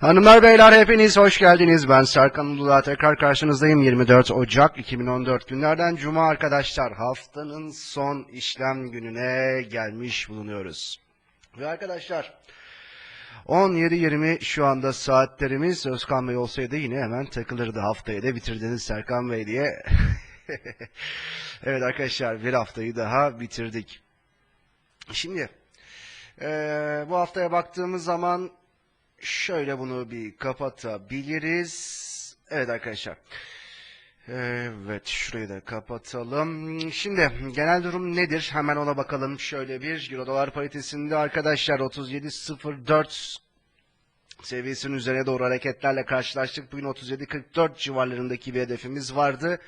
Hanımlar beyler hepiniz hoş geldiniz. Ben Serkan Uludağ tekrar karşınızdayım. 24 Ocak 2014 günlerden Cuma arkadaşlar. Haftanın son işlem gününe gelmiş bulunuyoruz. Ve arkadaşlar 17.20 şu anda saatlerimiz. Özkan Bey olsaydı yine hemen takılırdı haftayı da bitirdiniz Serkan Bey diye. evet arkadaşlar bir haftayı daha bitirdik. Şimdi eee, bu haftaya baktığımız zaman Şöyle bunu bir kapatabiliriz. Evet arkadaşlar. Evet şurayı da kapatalım. Şimdi genel durum nedir? Hemen ona bakalım. Şöyle bir Euro dolar paritesinde arkadaşlar 37.04 seviyesinin üzerine doğru hareketlerle karşılaştık. Bugün 37.44 civarlarındaki bir hedefimiz vardı.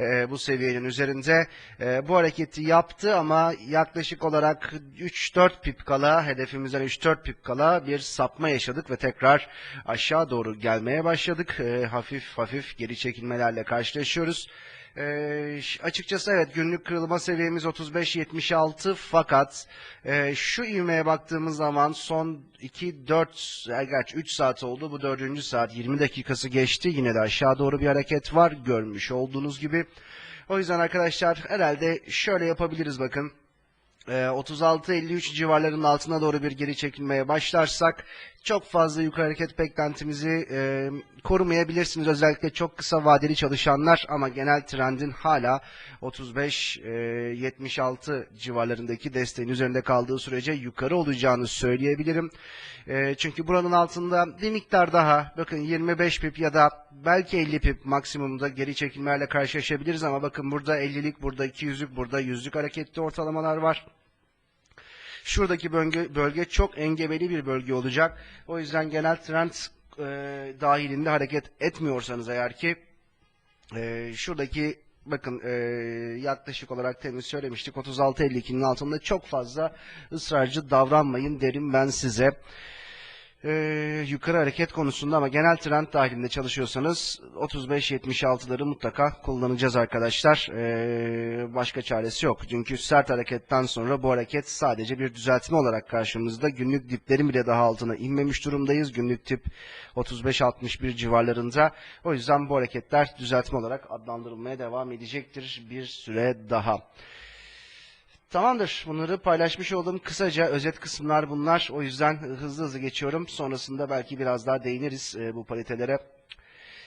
Ee, bu seviyenin üzerinde Ee, bu hareketi yaptı ama yaklaşık olarak 3-4 pip kala hedefimizden 3-4 pip kala bir sapma yaşadık ve tekrar aşağı doğru gelmeye başladık. Ee, hafif hafif geri çekilmelerle karşılaşıyoruz. Ee, ş- açıkçası evet günlük kırılma seviyemiz 35.76 fakat e, şu ivmeye baktığımız zaman son 2-4 gerçi 3 saat oldu bu 4. saat 20 dakikası geçti yine de aşağı doğru bir hareket var görmüş olduğunuz gibi. O yüzden arkadaşlar herhalde şöyle yapabiliriz bakın. Ee, 36-53 civarlarının altına doğru bir geri çekilmeye başlarsak çok fazla yukarı hareket beklentimizi e, korumayabilirsiniz. Özellikle çok kısa vadeli çalışanlar ama genel trendin hala 35-76 civarlarındaki desteğin üzerinde kaldığı sürece yukarı olacağını söyleyebilirim. E, çünkü buranın altında bir miktar daha bakın 25 pip ya da belki 50 pip maksimumda geri çekilmelerle karşılaşabiliriz ama bakın burada 50'lik, burada 200'lük, burada 100'lük hareketli ortalamalar var. Şuradaki bölge, bölge çok engebeli bir bölge olacak. O yüzden genel trend e, dahilinde hareket etmiyorsanız eğer ki e, şuradaki bakın e, yaklaşık olarak temiz söylemiştik 36.52'nin altında çok fazla ısrarcı davranmayın derim ben size. Ee, yukarı hareket konusunda ama genel trend dahilinde çalışıyorsanız 35-76'ları mutlaka kullanacağız arkadaşlar. Ee, başka çaresi yok. Çünkü sert hareketten sonra bu hareket sadece bir düzeltme olarak karşımızda. Günlük diplerin bile daha altına inmemiş durumdayız. Günlük tip 35-61 civarlarında. O yüzden bu hareketler düzeltme olarak adlandırılmaya devam edecektir bir süre daha. Tamamdır. Bunları paylaşmış olduğum kısaca özet kısımlar bunlar. O yüzden hızlı hızlı geçiyorum. Sonrasında belki biraz daha değiniriz e, bu paritelere.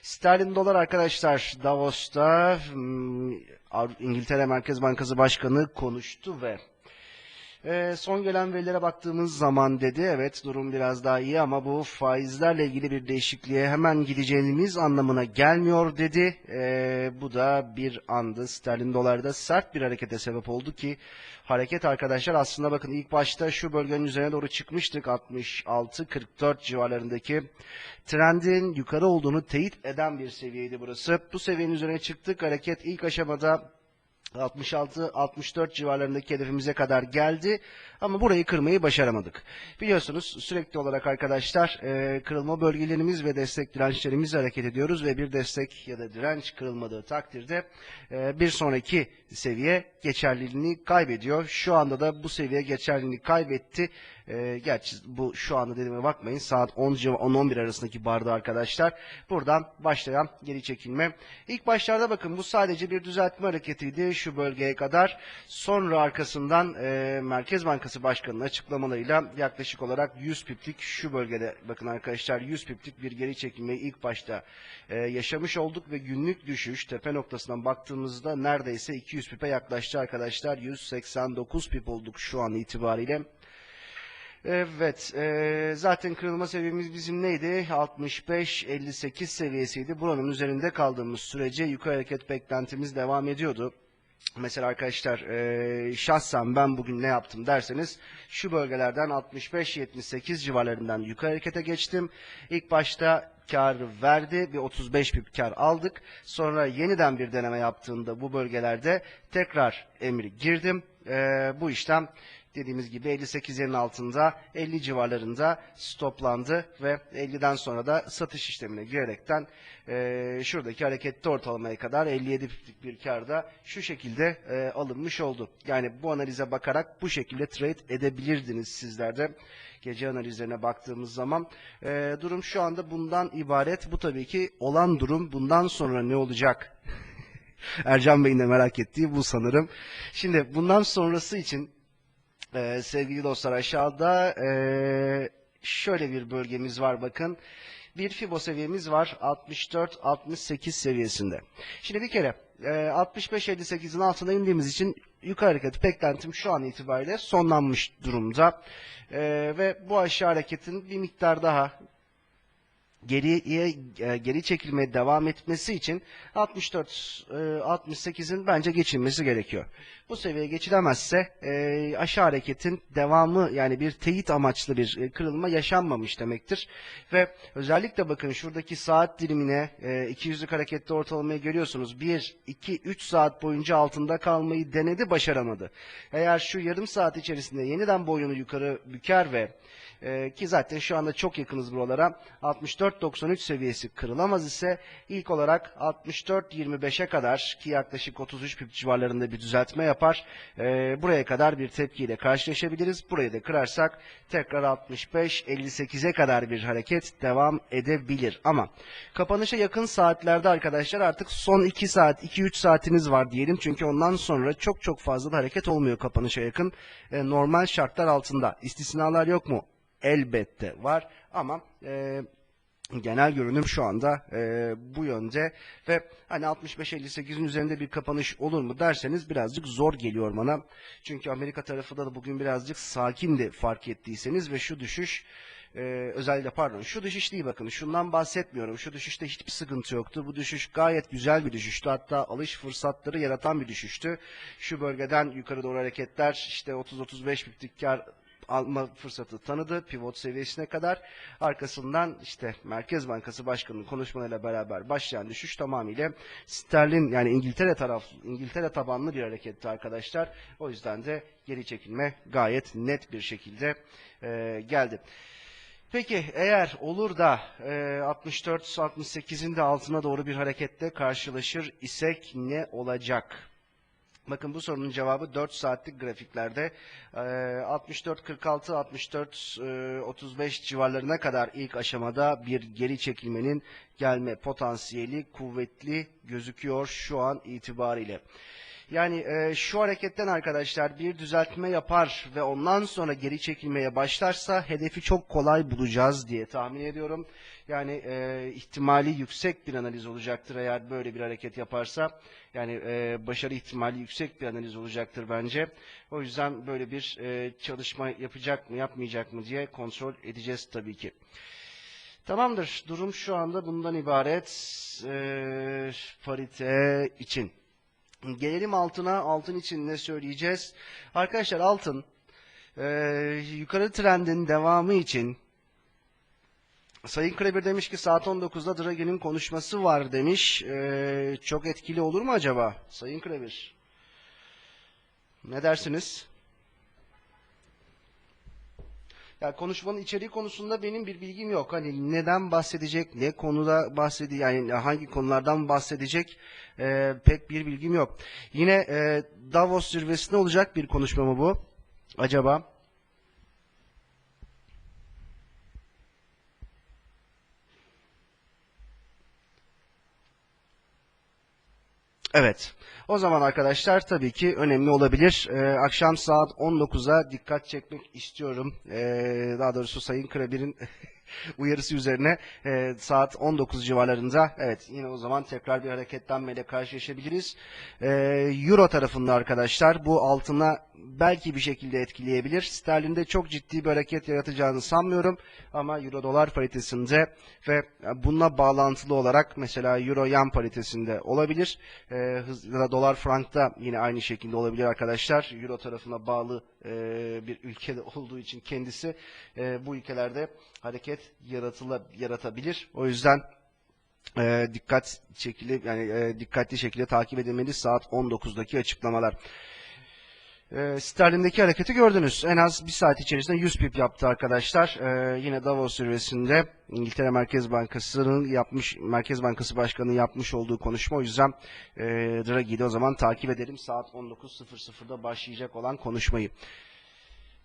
Sterlin dolar arkadaşlar Davos'ta hmm, İngiltere Merkez Bankası Başkanı konuştu ve e, son gelen verilere baktığımız zaman dedi evet durum biraz daha iyi ama bu faizlerle ilgili bir değişikliğe hemen gideceğimiz anlamına gelmiyor dedi. E, bu da bir andı. Sterlin dolarda sert bir harekete sebep oldu ki hareket arkadaşlar aslında bakın ilk başta şu bölgenin üzerine doğru çıkmıştık 66-44 civarlarındaki trendin yukarı olduğunu teyit eden bir seviyeydi burası. Bu seviyenin üzerine çıktık hareket ilk aşamada 66-64 civarlarındaki hedefimize kadar geldi ama burayı kırmayı başaramadık. Biliyorsunuz sürekli olarak arkadaşlar e, kırılma bölgelerimiz ve destek dirençlerimizle hareket ediyoruz ve bir destek ya da direnç kırılmadığı takdirde e, bir sonraki seviye geçerliliğini kaybediyor. Şu anda da bu seviye geçerliliğini kaybetti. E, gerçi bu şu anda dediğime bakmayın saat 10 civa- 10-11 arasındaki barda arkadaşlar. Buradan başlayan geri çekilme. İlk başlarda bakın bu sadece bir düzeltme hareketiydi şu bölgeye kadar. Sonra arkasından e, Merkez Bankası Başkanı'nın açıklamalarıyla yaklaşık olarak 100 piplik şu bölgede bakın arkadaşlar 100 piplik bir geri çekilmeyi ilk başta e, yaşamış olduk ve günlük düşüş tepe noktasından baktığımızda neredeyse 200 pipe yaklaştı arkadaşlar. 189 pip olduk şu an itibariyle. Evet, e, zaten kırılma seviyemiz bizim neydi? 65-58 seviyesiydi. Buranın üzerinde kaldığımız sürece yukarı hareket beklentimiz devam ediyordu. Mesela arkadaşlar e, şahsen ben bugün ne yaptım derseniz şu bölgelerden 65-78 civarlarından yukarı harekete geçtim. İlk başta kar verdi bir 35 pip kar aldık. Sonra yeniden bir deneme yaptığında bu bölgelerde tekrar emri girdim. E, bu işlem dediğimiz gibi 58'lerin altında 50 civarlarında stoplandı ve 50'den sonra da satış işlemine girerekten e, şuradaki hareketli ortalamaya kadar 57 piplik bir karda şu şekilde e, alınmış oldu. Yani bu analize bakarak bu şekilde trade edebilirdiniz sizler de gece analizlerine baktığımız zaman e, durum şu anda bundan ibaret. Bu tabii ki olan durum bundan sonra ne olacak? Ercan Bey'in de merak ettiği bu sanırım. Şimdi bundan sonrası için e, sevgili dostlar aşağıda e, şöyle bir bölgemiz var bakın. Bir FIBO seviyemiz var 64-68 seviyesinde. Şimdi bir kere e, 65-58'in altına indiğimiz için yukarı hareketi beklentim şu an itibariyle sonlanmış durumda. E, ve bu aşağı hareketin bir miktar daha geriye e, geri çekilmeye devam etmesi için 64 e, 68'in bence geçilmesi gerekiyor. Bu seviyeye geçilemezse e, aşağı hareketin devamı yani bir teyit amaçlı bir e, kırılma yaşanmamış demektir. Ve özellikle bakın şuradaki saat dilimine e, 200'lük harekette ortalamayı görüyorsunuz. 1, 2, 3 saat boyunca altında kalmayı denedi başaramadı. Eğer şu yarım saat içerisinde yeniden boyunu yukarı büker ve ki zaten şu anda çok yakınız buralara. 64.93 seviyesi kırılamaz ise ilk olarak 64.25'e kadar ki yaklaşık 33 pip civarlarında bir düzeltme yapar. Ee, buraya kadar bir tepkiyle karşılaşabiliriz. Burayı da kırarsak tekrar 65-58'e kadar bir hareket devam edebilir. Ama kapanışa yakın saatlerde arkadaşlar artık son 2 saat, 2-3 saatiniz var diyelim. Çünkü ondan sonra çok çok fazla da hareket olmuyor kapanışa yakın. Ee, normal şartlar altında. İstisnalar yok mu? elbette var ama e, genel görünüm şu anda e, bu yönde ve hani 65-58'in üzerinde bir kapanış olur mu derseniz birazcık zor geliyor bana. Çünkü Amerika tarafı da bugün birazcık sakindi fark ettiyseniz ve şu düşüş e, özellikle pardon şu düşüş değil bakın şundan bahsetmiyorum. Şu düşüşte hiçbir sıkıntı yoktu. Bu düşüş gayet güzel bir düşüştü. Hatta alış fırsatları yaratan bir düşüştü. Şu bölgeden yukarı doğru hareketler işte 30-35 biplik kar alma fırsatı tanıdı pivot seviyesine kadar. Arkasından işte Merkez Bankası Başkanı'nın konuşmalarıyla beraber başlayan düşüş tamamıyla sterlin yani İngiltere taraf İngiltere tabanlı bir hareketti arkadaşlar. O yüzden de geri çekilme gayet net bir şekilde e, geldi. Peki eğer olur da e, 64-68'in de altına doğru bir harekette karşılaşır isek ne olacak? Bakın bu sorunun cevabı 4 saatlik grafiklerde 64-46, 64-35 civarlarına kadar ilk aşamada bir geri çekilmenin gelme potansiyeli kuvvetli gözüküyor şu an itibariyle. Yani e, şu hareketten arkadaşlar bir düzeltme yapar ve ondan sonra geri çekilmeye başlarsa hedefi çok kolay bulacağız diye tahmin ediyorum. Yani e, ihtimali yüksek bir analiz olacaktır eğer böyle bir hareket yaparsa. Yani e, başarı ihtimali yüksek bir analiz olacaktır bence. O yüzden böyle bir e, çalışma yapacak mı yapmayacak mı diye kontrol edeceğiz tabii ki. Tamamdır. Durum şu anda bundan ibaret. E, parite için. Gelelim altına. Altın için ne söyleyeceğiz? Arkadaşlar altın e, yukarı trendin devamı için Sayın Kreber demiş ki saat 19'da Draghi'nin konuşması var demiş. E, çok etkili olur mu acaba Sayın Kreber? Ne dersiniz? Ya konuşmanın içeriği konusunda benim bir bilgim yok. Hani neden bahsedecek, ne konuda bahsedecek, yani hangi konulardan bahsedecek e, pek bir bilgim yok. Yine e, Davos zirvesinde olacak bir konuşma mı bu? Acaba? Evet. O zaman arkadaşlar tabii ki önemli olabilir. Ee, akşam saat 19'a dikkat çekmek istiyorum. Ee, daha doğrusu Sayın Krabir'in uyarısı üzerine e, saat 19 civarlarında evet yine o zaman tekrar bir hareketlenmeyle karşılaşabiliriz. E, Euro tarafında arkadaşlar bu altına belki bir şekilde etkileyebilir. Sterlinde çok ciddi bir hareket yaratacağını sanmıyorum ama Euro dolar paritesinde ve bununla bağlantılı olarak mesela Euro yen paritesinde olabilir. E, hızlı dolar frankta yine aynı şekilde olabilir arkadaşlar. Euro tarafına bağlı e, bir ülkede olduğu için kendisi e, bu ülkelerde hareket yaratıla, yaratabilir. O yüzden e, dikkat şekilde yani e, dikkatli şekilde takip edilmeli saat 19'daki açıklamalar. E, sterlindeki hareketi gördünüz. En az bir saat içerisinde 100 pip yaptı arkadaşlar. E, yine Davos zirvesinde İngiltere Merkez Bankası'nın yapmış, Merkez Bankası Başkanı'nın yapmış olduğu konuşma. O yüzden e, Draghi'yi de o zaman takip edelim. Saat 19.00'da başlayacak olan konuşmayı.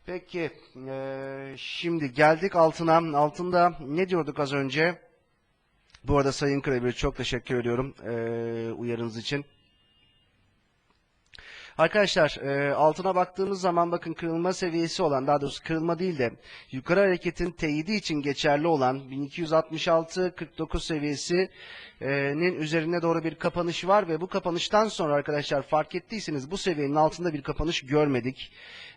Peki, e, şimdi geldik altına. Altında ne diyorduk az önce? Bu arada Sayın Krebir çok teşekkür ediyorum e, uyarınız için. Arkadaşlar e, altına baktığımız zaman bakın kırılma seviyesi olan daha doğrusu kırılma değil de yukarı hareketin teyidi için geçerli olan 1266-49 seviyesinin üzerine doğru bir kapanış var ve bu kapanıştan sonra arkadaşlar fark ettiyseniz bu seviyenin altında bir kapanış görmedik.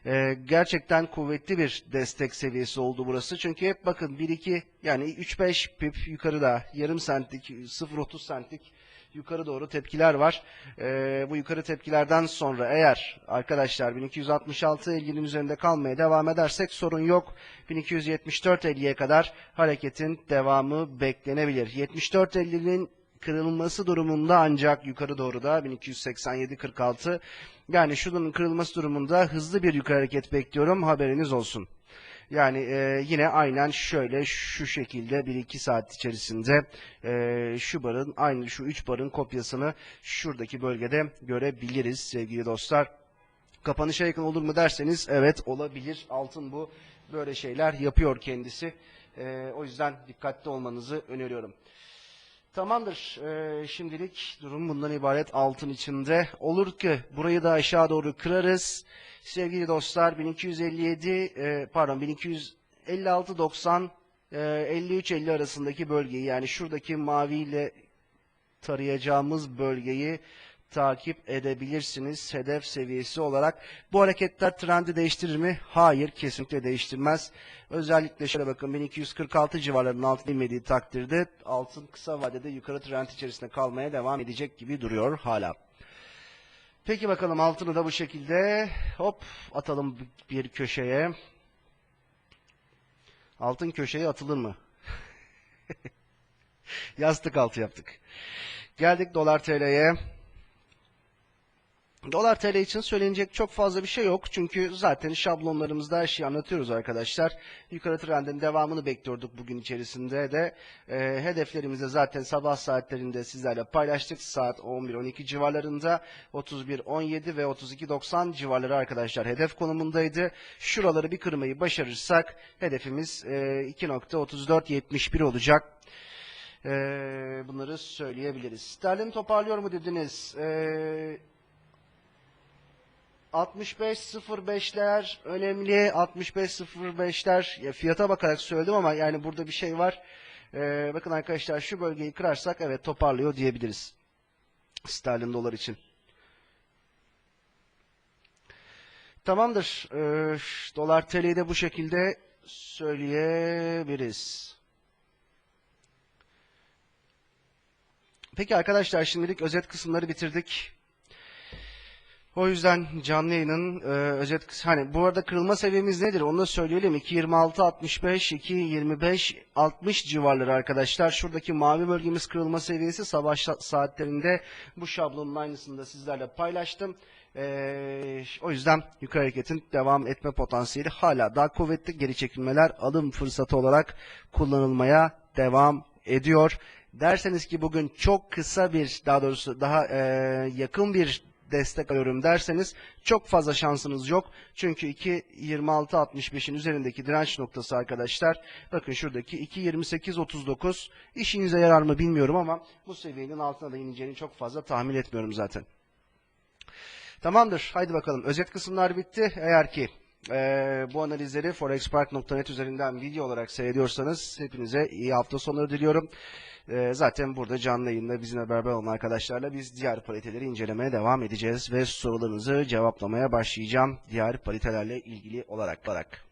E, gerçekten kuvvetli bir destek seviyesi oldu burası. Çünkü hep bakın 1-2 yani 3-5 pip yukarıda yarım sentlik 0-30 sentlik yukarı doğru tepkiler var. Ee, bu yukarı tepkilerden sonra eğer arkadaşlar 1266.50'nin üzerinde kalmaya devam edersek sorun yok. 1274.50'ye kadar hareketin devamı beklenebilir. 74.50'nin kırılması durumunda ancak yukarı doğru da 1287.46 yani şunun kırılması durumunda hızlı bir yukarı hareket bekliyorum haberiniz olsun. Yani e, yine aynen şöyle şu şekilde 1-2 saat içerisinde e, şu barın aynı şu 3 barın kopyasını şuradaki bölgede görebiliriz sevgili dostlar. Kapanışa yakın olur mu derseniz evet olabilir. Altın bu böyle şeyler yapıyor kendisi. E, o yüzden dikkatli olmanızı öneriyorum. Tamamdır. Ee, şimdilik durum bundan ibaret altın içinde. Olur ki burayı da aşağı doğru kırarız. Sevgili dostlar 1257 e, pardon 1256 90 e, 53 50 arasındaki bölgeyi yani şuradaki maviyle tarayacağımız bölgeyi takip edebilirsiniz hedef seviyesi olarak. Bu hareketler trendi değiştirir mi? Hayır, kesinlikle değiştirmez. Özellikle şöyle bakın 1246 civarlarının altına inmediği takdirde altın kısa vadede yukarı trend içerisinde kalmaya devam edecek gibi duruyor hala. Peki bakalım altını da bu şekilde hop atalım bir köşeye. Altın köşeye atılır mı? Yastık altı yaptık. Geldik dolar TL'ye. Dolar TL için söylenecek çok fazla bir şey yok. Çünkü zaten şablonlarımızda her şeyi anlatıyoruz arkadaşlar. Yukarı trendin devamını bekliyorduk bugün içerisinde de. E, hedeflerimizi zaten sabah saatlerinde sizlerle paylaştık. Saat 11-12 civarlarında 31-17 ve 32-90 civarları arkadaşlar hedef konumundaydı. Şuraları bir kırmayı başarırsak hedefimiz e, 2.3471 olacak. E, bunları söyleyebiliriz. Sterlin toparlıyor mu dediniz? Eee 65.05'ler önemli. 65.05'ler ya fiyata bakarak söyledim ama yani burada bir şey var. Ee, bakın arkadaşlar şu bölgeyi kırarsak evet toparlıyor diyebiliriz. Sterlin dolar için. Tamamdır. Ee, dolar TL'yi de bu şekilde söyleyebiliriz. Peki arkadaşlar şimdilik özet kısımları bitirdik. O yüzden canlı yayının e, özet hani bu arada kırılma seviyemiz nedir onu da söyleyelim. 2.26 65 2.25 60 civarları arkadaşlar. Şuradaki mavi bölgemiz kırılma seviyesi sabah saatlerinde bu şablonun aynısını sizlerle paylaştım. Ee, o yüzden yukarı hareketin devam etme potansiyeli hala daha kuvvetli geri çekilmeler alım fırsatı olarak kullanılmaya devam ediyor. Derseniz ki bugün çok kısa bir daha doğrusu daha e, yakın bir destek alıyorum derseniz çok fazla şansınız yok. Çünkü 2.26.65'in üzerindeki direnç noktası arkadaşlar bakın şuradaki 2.28.39 işinize yarar mı bilmiyorum ama bu seviyenin altına da ineceğini çok fazla tahmin etmiyorum zaten. Tamamdır. Haydi bakalım. Özet kısımlar bitti. Eğer ki e, bu analizleri forexpark.net üzerinden video olarak seyrediyorsanız hepinize iyi hafta sonları diliyorum. E, zaten burada canlı yayında bizimle beraber olan arkadaşlarla biz diğer pariteleri incelemeye devam edeceğiz ve sorularınızı cevaplamaya başlayacağım diğer paritelerle ilgili olarak. olarak.